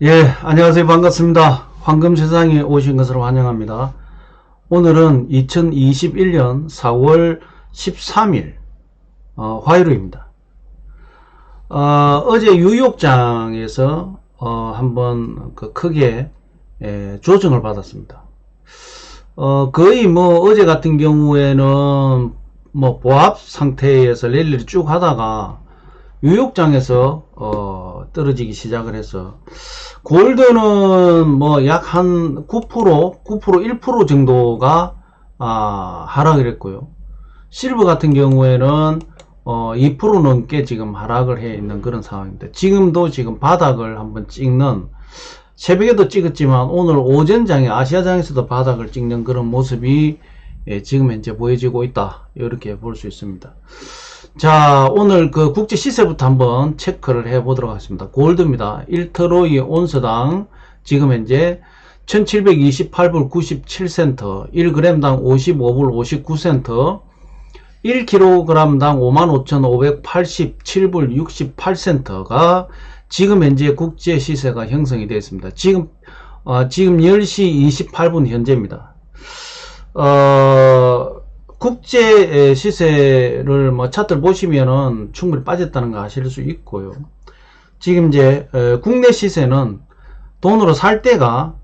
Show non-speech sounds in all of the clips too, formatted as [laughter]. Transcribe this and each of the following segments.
예, 안녕하세요. 반갑습니다. 황금 세상에 오신 것을 환영합니다. 오늘은 2021년 4월 13일, 어, 화요일입니다. 어, 제 뉴욕장에서, 어, 한번 그 크게, 예, 조정을 받았습니다. 어, 거의 뭐 어제 같은 경우에는 뭐 보합 상태에서 랠리를 쭉 하다가 뉴욕장에서 어, 떨어지기 시작을 해서 골드는 뭐 약 한 9% 9% 1% 정도가 아, 하락을 했고요. 실버 같은 경우에는 어, 2% 넘게 지금 하락을 해 있는 그런 상황입니다. 지금도 지금 바닥을 한번 찍는 새벽에도 찍었지만 오늘 오전장에 아시아장에서도 바닥을 찍는 그런 모습이 예, 지금 현재 보여지고 있다. 이렇게 볼 수 있습니다. 자, 오늘 그 국제 시세부터 한번 체크를 해 보도록 하겠습니다. 골드입니다. 1트로이 온스당 지금 현재 1728불 97센트, 1g당 55불 59센트, 1kg당 55,587불 68센트가 지금 현재 국제 시세가 형성이 되어 있습니다. 지금, 어, 지금 10시 28분 현재입니다. 어, 국제 시세를 뭐 차트를 보시면은 충분히 빠졌다는 거 아실 수 있고요. 지금 이제 에, 국내 시세는 돈으로 살 때가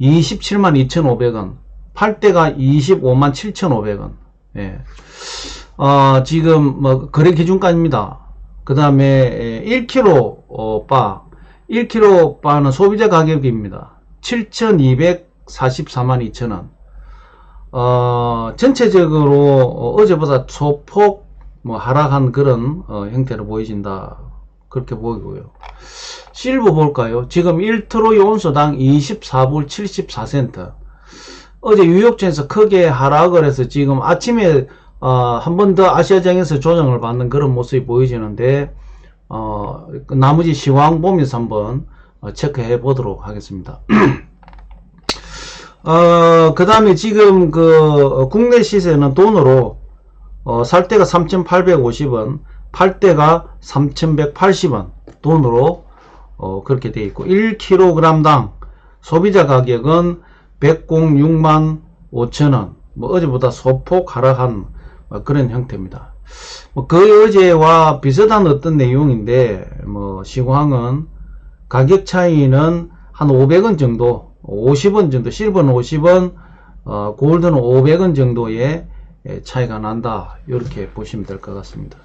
27만 2,500원, 팔 때가 25만 7,500원. 예. 어, 지금 뭐 거래 기준가입니다. 그 다음에 1kg 어, 바, 1kg 바는 소비자 가격입니다. 7,244만 2천원. 어, 전체적으로 어, 제보다 소폭 뭐 하락한 그런 어, 형태로 보여진다. 그렇게 보이고요. 실버 볼까요? 지금 1트로이 온수당 24불 74센트. 어제 뉴욕전에서 크게 하락을 해서 지금 아침에 어, 한 번 더 아시아장에서 조정을 받는 그런 모습이 보여지는데 어, 그 나머지 시황 보면서 한번 어, 체크해 보도록 하겠습니다. [clears throat] 어, 그 다음에 지금 그 어, 국내 시세는 돈으로 어, 살 때가 3,850원, 팔 때가 3,180원 돈으로 어, 그렇게 되어 있고 1kg당 소비자 가격은 106만 5천원 뭐 어제보다 소폭 하락한 뭐 그런 형태입니다. 뭐 거의 어제와 비슷한 어떤 내용인데 뭐 시황은 가격 차이는 한 500원 정도 50원 정도 실버는 50원 어, 골드는 500원 정도의 예, 차이가 난다 이렇게 보시면 될 것 같습니다.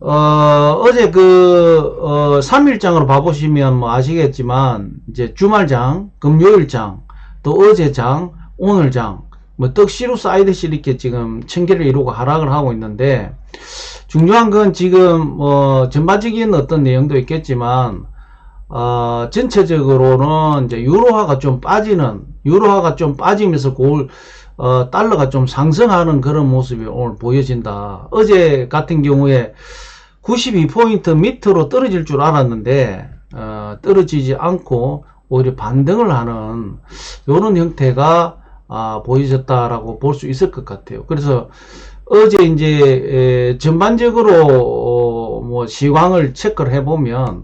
어, 어제 그, 어, 3일장으로 봐보시면 뭐 아시겠지만, 이제 주말장, 금요일장, 또 어제장, 오늘장, 뭐 떡시루 사이드시 이렇게 지금 천개를 이루고 하락을 하고 있는데, 중요한 건 지금 뭐 전반적인 어떤 내용도 있겠지만, 어, 전체적으로는 이제 유로화가 좀 빠지는, 유로화가 좀 빠지면서 골, 어, 달러가 좀 상승하는 그런 모습이 오늘 보여진다. 어제 같은 경우에 92포인트 밑으로 떨어질 줄 알았는데, 어, 떨어지지 않고 오히려 반등을 하는 이런 형태가 아, 보여졌다라고 볼 수 있을 것 같아요. 그래서 어제 이제 에, 전반적으로 어, 뭐 시황을 체크를 해보면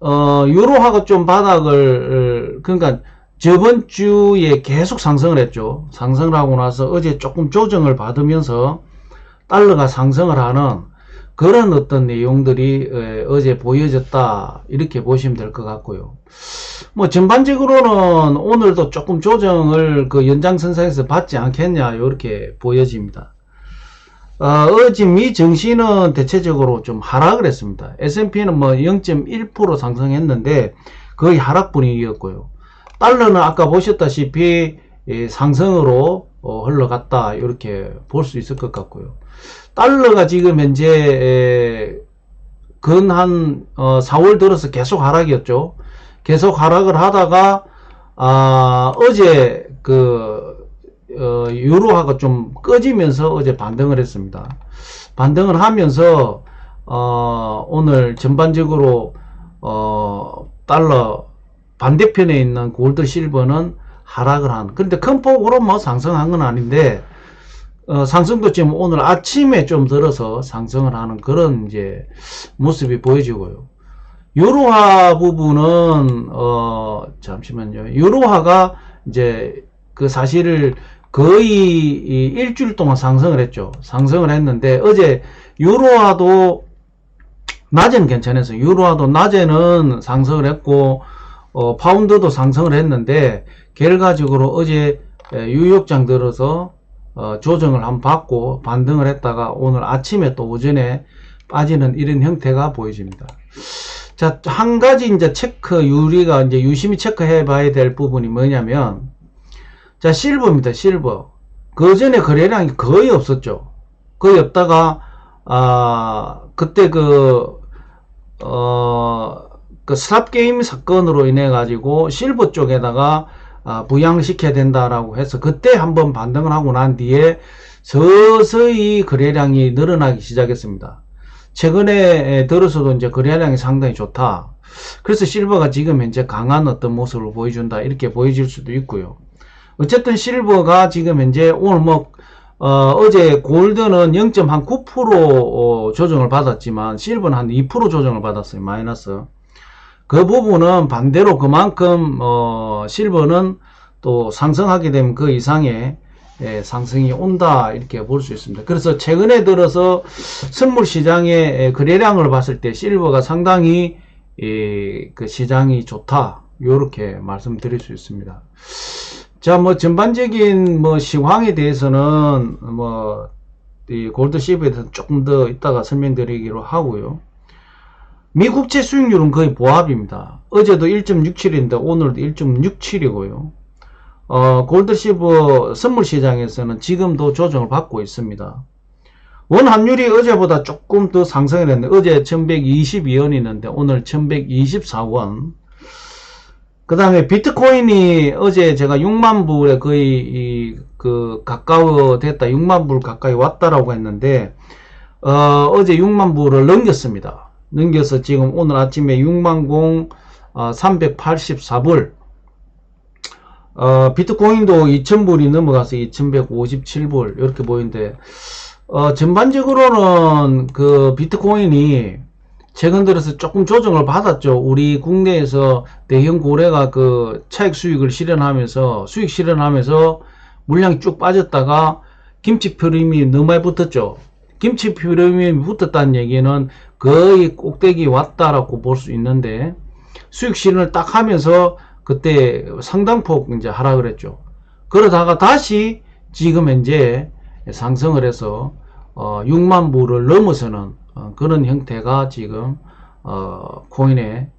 어, 유로화가 좀 바닥을 그러니까 저번 주에 계속 상승을 했죠. 상승을 하고 나서 어제 조금 조정을 받으면서 달러가 상승을 하는 그런 어떤 내용들이 어제 보여졌다 이렇게 보시면 될 것 같고요. 뭐 전반적으로는 오늘도 조금 조정을 그 연장선상에서 받지 않겠냐 이렇게 보여집니다. 어, 어제 미 증시는 대체적으로 좀 하락을 했습니다. S&P는 뭐 0.1% 상승했는데 거의 하락 분위기였고요. 달러는 아까 보셨다시피 상승으로 어, 흘러갔다 이렇게 볼 수 있을 것 같고요. 달러가 지금 현재 근한 어, 4월 들어서 계속 하락이었죠. 계속 하락을 하다가 아, 어제 그 어, 유로화가 좀 꺼지면서 어제 반등을 했습니다. 반등을 하면서 어, 오늘 전반적으로 어, 달러 반대편에 있는 골드 실버는 하락을 한. 그런데 큰 폭으로 뭐 상승한 건 아닌데 어, 상승도 지금 오늘 아침에 좀 들어서 상승을 하는 그런 이제 모습이 보여지고요. 유로화 부분은 어 잠시만요. 유로화가 이제 그 사실을 거의 이 일주일 동안 상승을 했죠. 상승을 했는데 어제 유로화도 낮에는 괜찮았어요. 유로화도 낮에는 상승을 했고 어, 파운드도 상승을 했는데 결과적으로 어제 에, 유역장 들어서 어, 조정을 한번 받고 반등을 했다가 오늘 아침에 또 오전에 빠지는 이런 형태가 보여집니다. 자, 한 가지 이제 체크, 유리가 이제 유심히 체크해 봐야 될 부분이 뭐냐면, 자, 실버입니다, 실버. 그 전에 거래량이 거의 없었죠. 거의 없다가, 아, 그때 그, 어, 그 스탑게임 사건으로 인해 가지고 실버 쪽에다가 아, 부양을 시켜야 된다라고 해서 그때 한번 반등을 하고 난 뒤에 서서히 거래량이 늘어나기 시작했습니다. 최근에 들어서도 이제 거래량이 상당히 좋다. 그래서 실버가 지금 현재 강한 어떤 모습을 보여준다. 이렇게 보여질 수도 있고요. 어쨌든 실버가 지금 현재 오늘 뭐, 어, 제 골드는 0.9% 어, 조정을 받았지만 실버는 한 2% 조정을 받았어요. 마이너스. 그 부분은 반대로 그만큼 어, 실버는 또 상승하게 되면 그 이상의 예, 상승이 온다 이렇게 볼 수 있습니다. 그래서 최근에 들어서 선물 시장의 예, 거래량을 봤을 때 실버가 상당히 예, 그 시장이 좋다 이렇게 말씀드릴 수 있습니다. 자, 뭐 전반적인 뭐 시황에 대해서는 뭐 이 골드 시브에 대해서 조금 더 이따가 설명드리기로 하고요. 미국채 수익률은 거의 보합입니다. 어제도 1.67인데 오늘도 1.67이고요. 어, 골드시브 선물 시장에서는 지금도 조정을 받고 있습니다. 원 환율이 어제보다 조금 더 상승을 했는데 어제 1122원 있는데 오늘 1124원 그 다음에 비트코인이 어제 제가 6만 불에 거의 이, 그 가까워 됐다. 6만 불 가까이 왔다라고 했는데 어, 어제 6만 불을 넘겼습니다. 넘겨서 지금 오늘 아침에 6만 공 어, 384불. 어, 비트코인도 2000불이 넘어가서 2157불. 이렇게 보이는데 어, 전반적으로는 그 비트코인이 최근 들어서 조금 조정을 받았죠. 우리 국내에서 대형 고래가 그 차익 수익을 실현하면서 수익 실현하면서 물량이 쭉 빠졌다가 김치 프리미엄이 너무 많이 붙었죠. 김치 프리미엄이 붙었다는 얘기는 거의 꼭대기 왔다라고 볼 수 있는데 수익 실현을 딱 하면서 그때 상당폭 이제 하락을 했죠. 그러다가 다시 지금 현재 상승을 해서 어 6만 불을 넘어서는 어 그런 형태가 지금 어 코인에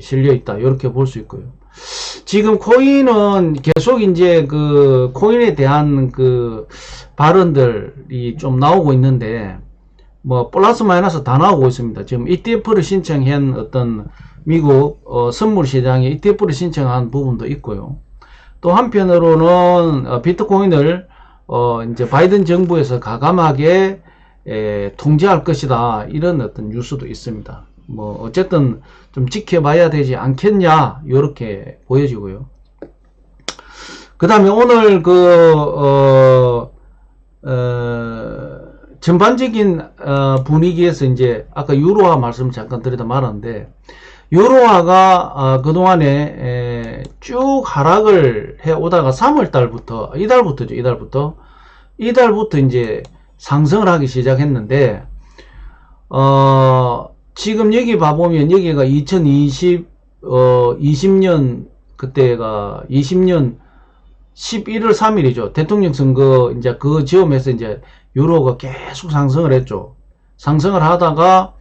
실려 있다 이렇게 볼 수 있고요. 지금 코인은 계속 이제 그 코인에 대한 그 발언들이 좀 나오고 있는데 뭐 플러스 마이너스 다 나오고 있습니다. 지금 ETF를 신청한 어떤 미국 어, 선물 시장에 ETF를 신청한 부분도 있고요. 또 한편으로는 어, 비트코인을 어, 이제 바이든 정부에서 가감하게 에, 통제할 것이다 이런 어떤 뉴스도 있습니다. 뭐 어쨌든 좀 지켜봐야 되지 않겠냐 이렇게 보여지고요. 그 다음에 오늘 그 어, 어, 전반적인 어, 분위기에서 이제 아까 유로화 말씀 잠깐 드리다 말았는데 유로화가 어, 그동안에 쭉 하락을 해 오다가 3월 달부터 이달부터죠 이달부터 이달부터 이제 상승을 하기 시작했는데 어 지금 여기 봐보면 여기가 2020 어, 20년 그때가 20년 11월 3일이죠 대통령 선거 이제 그 지점에서 이제 유로가 계속 상승을 했죠 상승을 하다가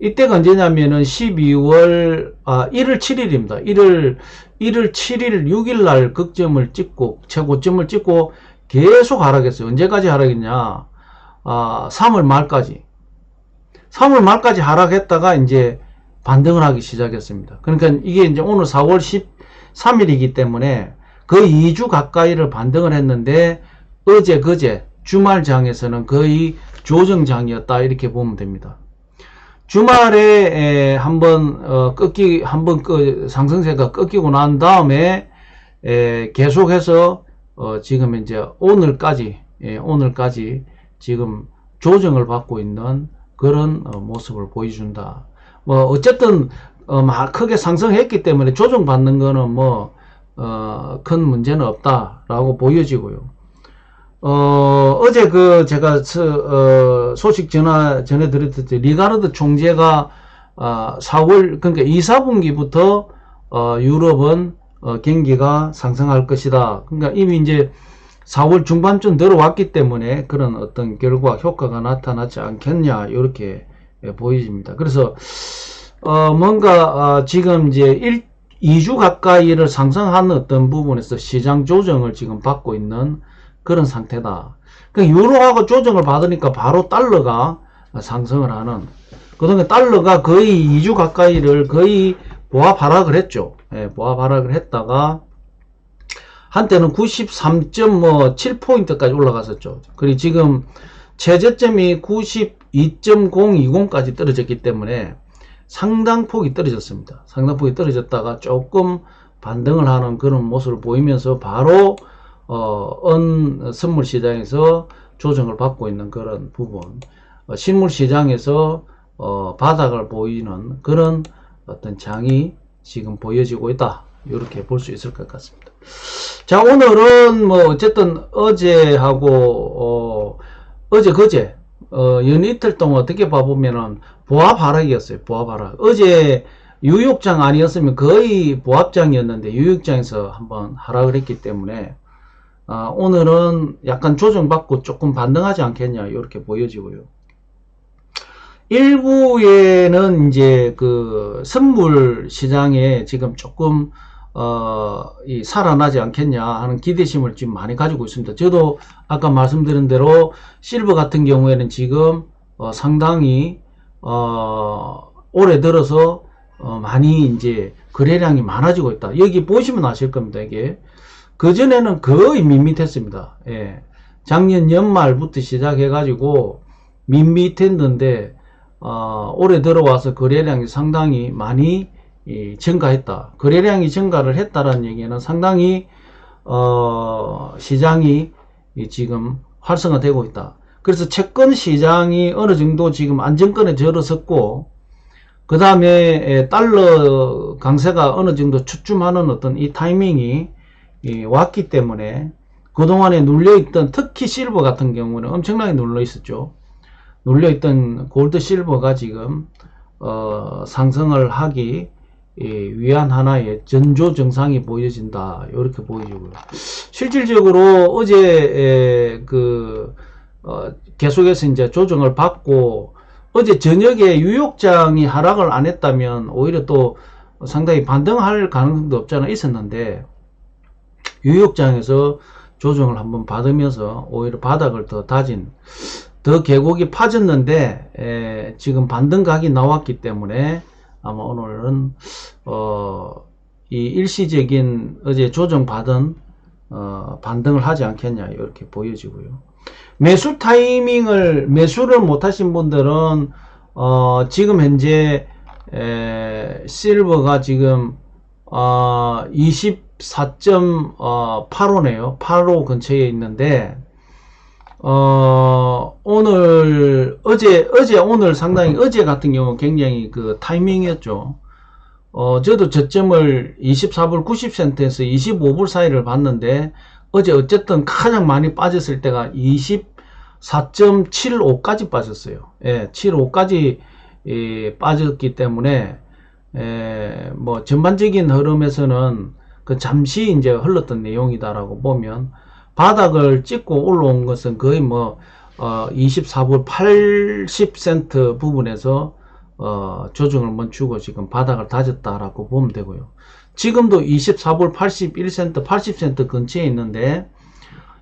이때가 언제냐면은 12월 아 1월 7일입니다. 1월 1월 7일 6일 날 극점을 찍고 최고점을 찍고 계속 하락했어요. 언제까지 하락했냐? 아 3월 말까지. 3월 말까지 하락했다가 이제 반등을 하기 시작했습니다. 그러니까 이게 이제 오늘 4월 13일이기 때문에 거의 2주 가까이를 반등을 했는데 어제 그제 주말장에서는 거의 조정장이었다 이렇게 보면 됩니다. 주말에 한번 어, 꺾기 한번 그 상승세가 꺾이고 난 다음에 에, 계속해서 어, 지금 이제 오늘까지 예, 오늘까지 지금 조정을 받고 있는 그런 어, 모습을 보여준다. 뭐 어쨌든 어, 막 크게 상승했기 때문에 조정받는 거는 뭐, 어, 큰 문제는 없다라고 보여지고요. 어, 어제 그 제가 서, 어, 소식 전화, 전해드렸듯이 리가르드 총재가 아, 4월, 그러니까 2, 4분기부터 어, 유럽은 어, 경기가 상승할 것이다. 그러니까 이미 이제 4월 중반쯤 들어왔기 때문에 그런 어떤 결과 효과가 나타나지 않겠냐 이렇게 예, 보여집니다. 그래서 어, 뭔가 어, 지금 이제 1, 2주 가까이를 상승하는 어떤 부분에서 시장 조정을 지금 받고 있는 그런 상태다. 그 유로하고 조정을 받으니까 바로 달러가 상승을 하는. 그동안 달러가 거의 2주 가까이를 거의 보합 하락을 했죠. 예, 보합 하락을 했다가 한때는 93.7포인트까지 올라갔었죠. 그리고 지금 최저점이 92.020까지 떨어졌기 때문에 상당폭이 떨어졌습니다. 상당폭이 떨어졌다가 조금 반등을 하는 그런 모습을 보이면서 바로 어, 은 선물 시장에서 조정을 받고 있는 그런 부분, 어, 실물 시장에서 어, 바닥을 보이는 그런 어떤 장이 지금 보여지고 있다. 이렇게 볼 수 있을 것 같습니다. 자, 오늘은 뭐 어쨌든 어제하고 어, 어제 그제 어, 연 이틀 동안 어떻게 봐보면은 보합 하락이었어요. 보합 하락. 어제 유육장 아니었으면 거의 보합장이었는데 유육장에서 한번 하락을 했기 때문에 아, 오늘은 약간 조정받고 조금 반등하지 않겠냐 이렇게 보여지고요. 일부에는 이제 그 선물 시장에 지금 조금 어, 이 살아나지 않겠냐 하는 기대심을 지금 많이 가지고 있습니다. 저도 아까 말씀드린 대로 실버 같은 경우에는 지금 어, 상당히 어, 올해 들어서 어, 많이 이제 거래량이 많아지고 있다. 여기 보시면 아실 겁니다. 이게 그 전에는 거의 밋밋했습니다. 예. 작년 연말부터 시작해가지고 밋밋했는데, 어, 올해 들어와서 거래량이 상당히 많이 이, 증가했다. 거래량이 증가를 했다라는 얘기는 상당히, 어, 시장이 이, 지금 활성화되고 있다. 그래서 채권 시장이 어느 정도 지금 안정권에 들어섰고, 그 다음에 달러 강세가 어느 정도 추춤하는 어떤 이 타이밍이 이 왔기 때문에 그동안에 눌려있던 특히 실버 같은 경우는 엄청나게 눌러 있었죠. 눌려있던 골드 실버가 지금 어, 상승을 하기 예, 위한 하나의 전조 증상이 보여진다 이렇게 보여지고요. 실질적으로 어제 에, 그 어, 계속해서 이제 조정을 받고 어제 저녁에 유욕장이 하락을 안 했다면 오히려 또 상당히 반등할 가능성도 없잖아 있었는데 유역장에서 조정을 한번 받으면서 오히려 바닥을 더 다진 더 계곡이 파졌는데 에, 지금 반등각이 나왔기 때문에 아마 오늘은 어, 이 일시적인 어제 조정받은 어, 반등을 하지 않겠냐 이렇게 보여지고요. 매수 타이밍을 매수를 못하신 분들은 어, 지금 현재 에, 실버가 지금 어, 24.85네요. 85 근처에 있는데 어, 오늘 어제 어제 오늘 상당히 어제 같은 경우 굉장히 그 타이밍이었죠. 어, 저도 저점을 24불 90센트에서 25불 사이를 봤는데 어제 어쨌든 가장 많이 빠졌을 때가 24.75까지 빠졌어요. 예, 75까지 예, 빠졌기 때문에 에, 뭐 전반적인 흐름에서는 그 잠시 이제 흘렀던 내용이다라고 보면 바닥을 찍고 올라온 것은 거의 뭐 어, 24불 80센트 부분에서 어, 조정을 멈추고 지금 바닥을 다졌다라고 보면 되고요. 지금도 24불 81센트, 80센트 근처에 있는데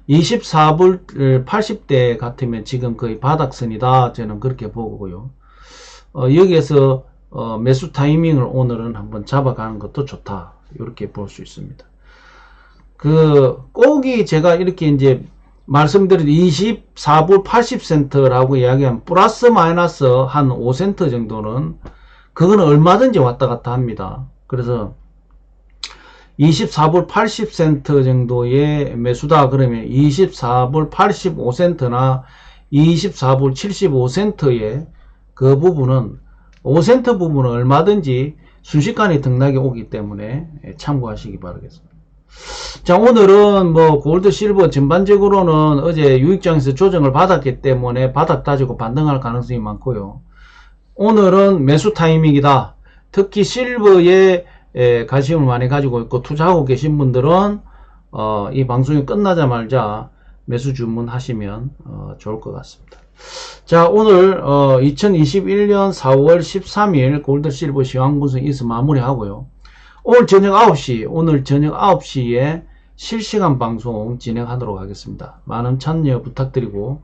24불 80대 같으면 지금 거의 바닥선이다. 저는 그렇게 보고요. 어, 여기에서 어, 매수 타이밍을 오늘은 한번 잡아가는 것도 좋다. 이렇게 볼 수 있습니다. 그, 꼭이 제가 이렇게 이제 말씀드린 24불 80센트라고 이야기한 플러스 마이너스 한 5센트 정도는 그거는 얼마든지 왔다 갔다 합니다. 그래서 24불 80센트 정도의 매수다 그러면 24불 85센트나 24불 75센트의 그 부분은 5센트 부분은 얼마든지 순식간에 등락이 오기 때문에 예, 참고하시기 바라겠습니다. 자, 오늘은 뭐 골드 실버 전반적으로는 어제 유익장에서 조정을 받았기 때문에 바닥 따지고 반등할 가능성이 많고요. 오늘은 매수 타이밍이다. 특히 실버에 에, 관심을 많이 가지고 있고 투자하고 계신 분들은 어, 이 방송이 끝나자마자 매수 주문하시면 어, 좋을 것 같습니다. 자 오늘 어, 2021년 4월 13일 골드 실버 시황 분석 이서 마무리하고요. 오늘 저녁 9시 오늘 저녁 9시에 실시간 방송 진행하도록 하겠습니다. 많은 참여 부탁드리고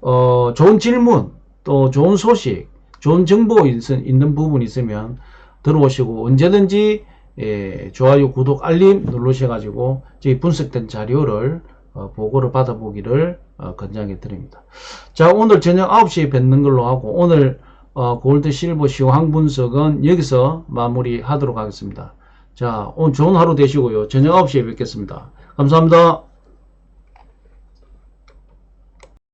어, 좋은 질문 또 좋은 소식 좋은 정보 있, 있는 부분 있으면 들어오시고 언제든지 예, 좋아요, 구독, 알림 누르셔가지고 저희 분석된 자료를 어, 보고를 받아보기를 어, 권장해 드립니다. 자, 오늘 저녁 9시에 뵙는 걸로 하고 오늘 어, 골드 실버 시황 분석은 여기서 마무리하도록 하겠습니다. 자, 오늘 좋은 하루 되시고요. 저녁 9시에 뵙겠습니다. 감사합니다.